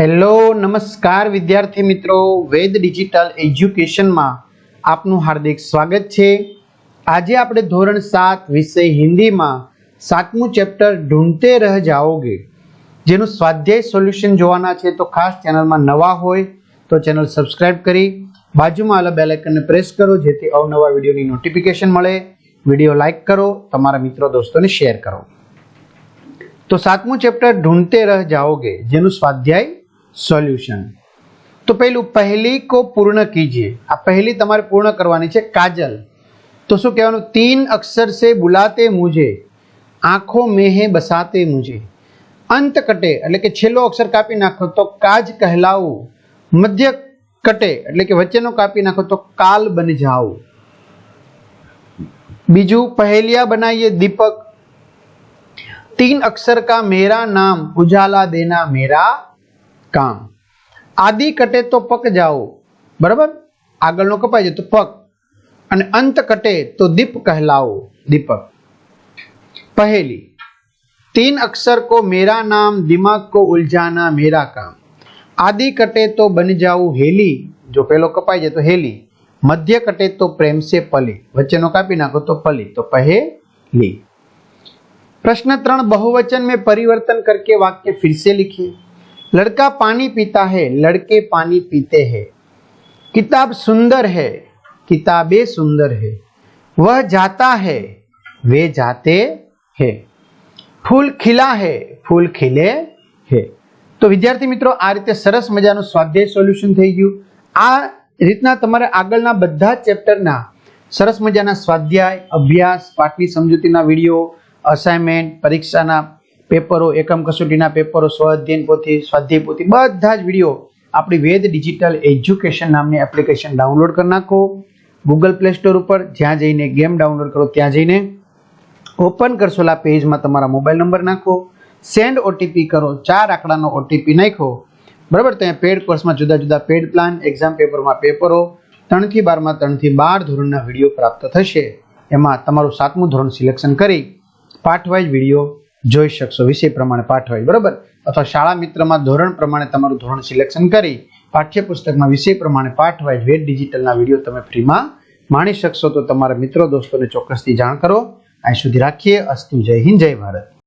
Hello, નમસ્કાર વિદ્યાર્થી મિત્રો. વેદ ડિજિટલ એજ્યુકેશનમાં આપનું હાર્દિક સ્વાગત છે. આજે આપણે ધોરણ સાત વિષય હિન્દીમાં સાતમું ચેપ્ટર ઢૂંઢતે રહ જાઓગે. જેનું સ્વાધ્યાય સોલ્યુશન જોવાના છે તો ખાસ ચેનલમાં નવા હોય તો ચેનલ સબસ્ક્રાઇબ કરી, બાજુમાં આવેલા બેલ પ્રેસ કરો જેથી અવનવા વિડીયોની નોટિફિકેશન મળે. વીડિયો લાઇક કરો, તમારા મિત્રો દોસ્તોને શેર કરો. તો સાતમું ચેપ્ટર ઢૂંઢતે રહ જાઓગે, જેનું સ્વાધ્યાય સોલ્યુશન. તો પહેલું, પહેલી કો પૂર્ણ કીજીએ. આ પહેલી તમારે પૂર્ણ કરવાની છે કાજલ. તો શું કહેવાનું? તીન અક્ષર છે બુલાતે મુજે, આંખો મેહે બસાતે મુજે. અંત કટે, એટલે કે છેલ્લો અક્ષર કાપી નાખો તો કાજ કહેલાવું. મધ્ય કટે, એટલે કે વચ્ચેનો કાપી નાખો તો કાલ બની જાઓ બીજું, પહેલિયા બનાવીએ દીપક. તીન અક્ષર કા મેરા નામ, ઉજાલા દેના મેરા કામ આદિ કટે તો પક જાઓ બરાબર આગળનો કપાઈ જાય તો પક અને અંત કટે તો દીપ કહેલાઓ દીપક પહેલી तीन अक्षर को मेरा नाम दिमाग को उलझाना मेरा काम आदि कटे तो बन जाऊं हेली जो पहलो कपाई जाए तो हेली मध्य कटे तो प्रेम से पली वच्चेनो कापी नाखो तो पली तो पहेली प्रश्न त्रण बहुवचन में परिवर्तन करके वाक्य फिर से लिखिए लड़का पानी पीता है लड़के पानी पीते हैं किताब सुंदर है किताबें सुंदर है वह जाता है वे जाते हैं ફૂલ ખીલા હે ફૂલ ખીલે હે તો વિદ્યાર્થી મિત્રો આ રીતે સરસ મજાનું સ્વાધ્યાય સોલ્યુશન થઈ ગયું આ રીતના તમારે આગળના બધા જ ચેપ્ટરના સરસ મજાના સ્વાધ્યાય અભ્યાસ પાઠની સમજૂતીના વિડીયો અસાઇનમેન્ટ પરીક્ષાના પેપરો, એકમ કસોટીના પેપરો સ્વાધ્યાયન પોથી, સ્વાધ્યાય પોથી, બધા જ વીડિયો આપણી વેદ ડિજિટલ એજ્યુકેશન નામની એપ્લિકેશન ડાઉનલોડ કરી નાખો. ગૂગલ પ્લે સ્ટોર ઉપર જ્યાં જઈને ગેમ ડાઉનલોડ કરો, ત્યાં જઈને ઓપન કરશો આ પેજમાં તમારા મોબાઈલ નંબર નાખો. સેન્ડ ઓટીપી કરો, ચાર આંકડાનો ઓટીપી નાખો બરાબર ત્યાં પેડ કોર્સમાં જુદા જુદા પેડ પ્લાન એક્ઝામ પેપરમાં પેપરો, ત્રણથી બારમાં, ત્રણથી બાર ધોરણના વીડિયો પ્રાપ્ત થશે. એમાં તમારું સાતમું ધોરણ સિલેક્શન કરી પાઠ વાઇઝ વીડિયો જોઈ શકશો. વિષય પ્રમાણે પાઠ વાઇઝ બરાબર? અથવા શાળા મિત્રમાં ધોરણ પ્રમાણે તમારું ધોરણ સિલેક્શન કરી પાઠ્યપુસ્તકમાં વિષય પ્રમાણે પાઠ વાઇઝ ડિજિટલના વીડિયો તમે ફ્રીમાં માણી શકશો. તો તમારા મિત્રો, દોસ્તોને ચોક્કસથી જાણ કરો. અહીં સુધી રાખીએ. અસ્તુ. જય હિન્દ, જય ભારત.